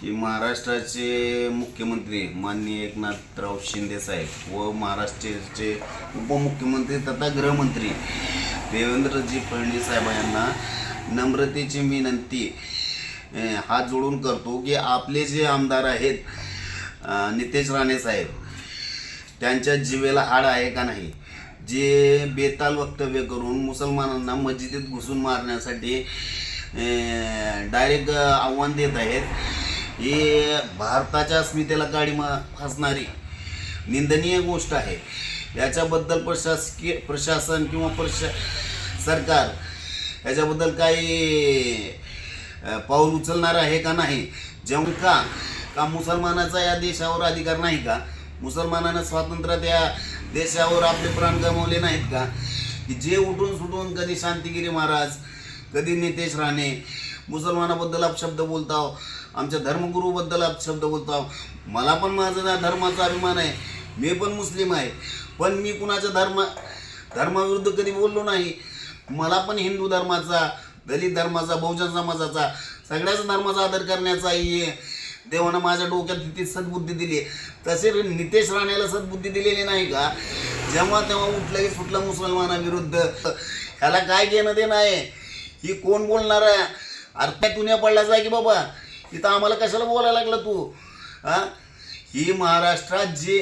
की महाराष्ट्राचे मुख्यमंत्री माननीय एकनाथराव शिंदे साहेब व महाराष्ट्राचे उपमुख्यमंत्री तथा गृहमंत्री देवेंद्रजी फडणवीस साहेब यांना नम्रतेची विनंती हात जोडून करतो की आपले जे आमदार आहेत नितेश राणे साहेब त्यांच्या जीवेला हाड आहे का नाही? जे बेताल वक्तव्य करून मुसलमानांना मस्जिदीत घुसून मारण्यासाठी डायरेक्ट आव्हान देत आहेत हे भारताच्या अस्मितेला गाडी मा फासणारी निंदनीय गोष्ट आहे. याच्याबद्दल प्रशासकीय प्रशासन किंवा प्रशा सरकार याच्याबद्दल काही पाऊल उचलणार आहे का नाही? जेव्हा का का मुसलमानाचा या देशावर अधिकार नाही का? मुसलमानानं स्वातंत्र्यात या देशावर आपले प्राण गमावले नाहीत का? की जे उठून सुटून कधी शांतिगिरी महाराज कधी नितेश राणे मुसलमानाबद्दल अपशब्द बोलताव हो, आमच्या धर्मगुरूबद्दल अपशब्द बोलताव हो. मला पण माझा धर्माचा अभिमान आहे. मी पण मुस्लिम आहे. पण मी कुणाच्या धर्म धर्माविरुद्ध कधी बोललो नाही. मला पण हिंदू धर्माचा दलित धर्माचा बहुजन समाजाचा सगळ्याच धर्माचा आदर करण्याचा हे देवानं माझ्या डोक्यात तिथे सद्बुद्धी दिली तसे नितेश राणेला सद्बुद्धी दिलेली नाही का? जेव्हा तेव्हा उठलं की सुटलं मुसलमानाविरुद्ध. ह्याला काय घेणं देणं आहे? ही कोण बोलणार आहे? अर्थ काय तुन्या पडलाच आहे की बाबा? इथं आम्हाला कशाला बोलायला लागला तू? हा? ही महाराष्ट्रात जे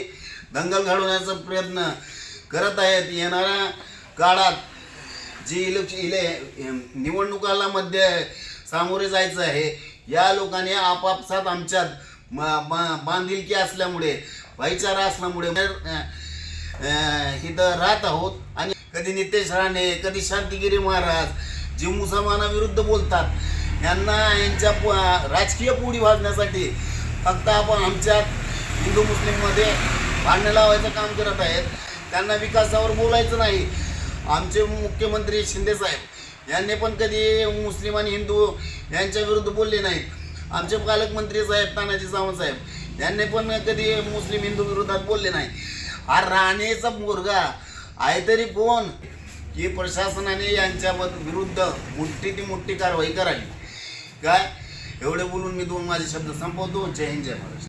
दंगल घडवण्याचा प्रयत्न करत आहेत. येणाऱ्या काळात जी इलेक्श इले निवडणुकाला मध्ये सामोरे जायचं आहे या लोकांनी आपापसात आमच्यात बांधिलकी असल्यामुळे भाईचारा असल्यामुळे इथं राहत आहोत. आणि कधी नितेश राणे कधी शांतिगिरी महाराज जे मुसलमानाविरुद्ध बोलतात यांना यांच्या राजकीय पोळी वाजण्यासाठी फक्त आपण आमच्या हिंदू मुस्लिममध्ये भांडणं लावायचं काम करत आहेत. त्यांना विकासावर बोलायचं नाही. आमचे मुख्यमंत्री शिंदे साहेब यांनी पण कधी मुस्लिम आणि हिंदू यांच्या विरुद्ध बोलले नाहीत. आमचे पालकमंत्री साहेब तानाजी सावंत साहेब यांनी पण कधी मुस्लिम हिंदू विरोधात बोलले नाही. हा राणेचा मुलगा आहे तरी कोण? की प्रशासनाने यांच्या विरुद्ध मोठी ती मोठी कारवाई करावी. काय? एवढे बोलून मी दोन माझे शब्द संपवतो. जय हिंद जय महाराष्ट्र.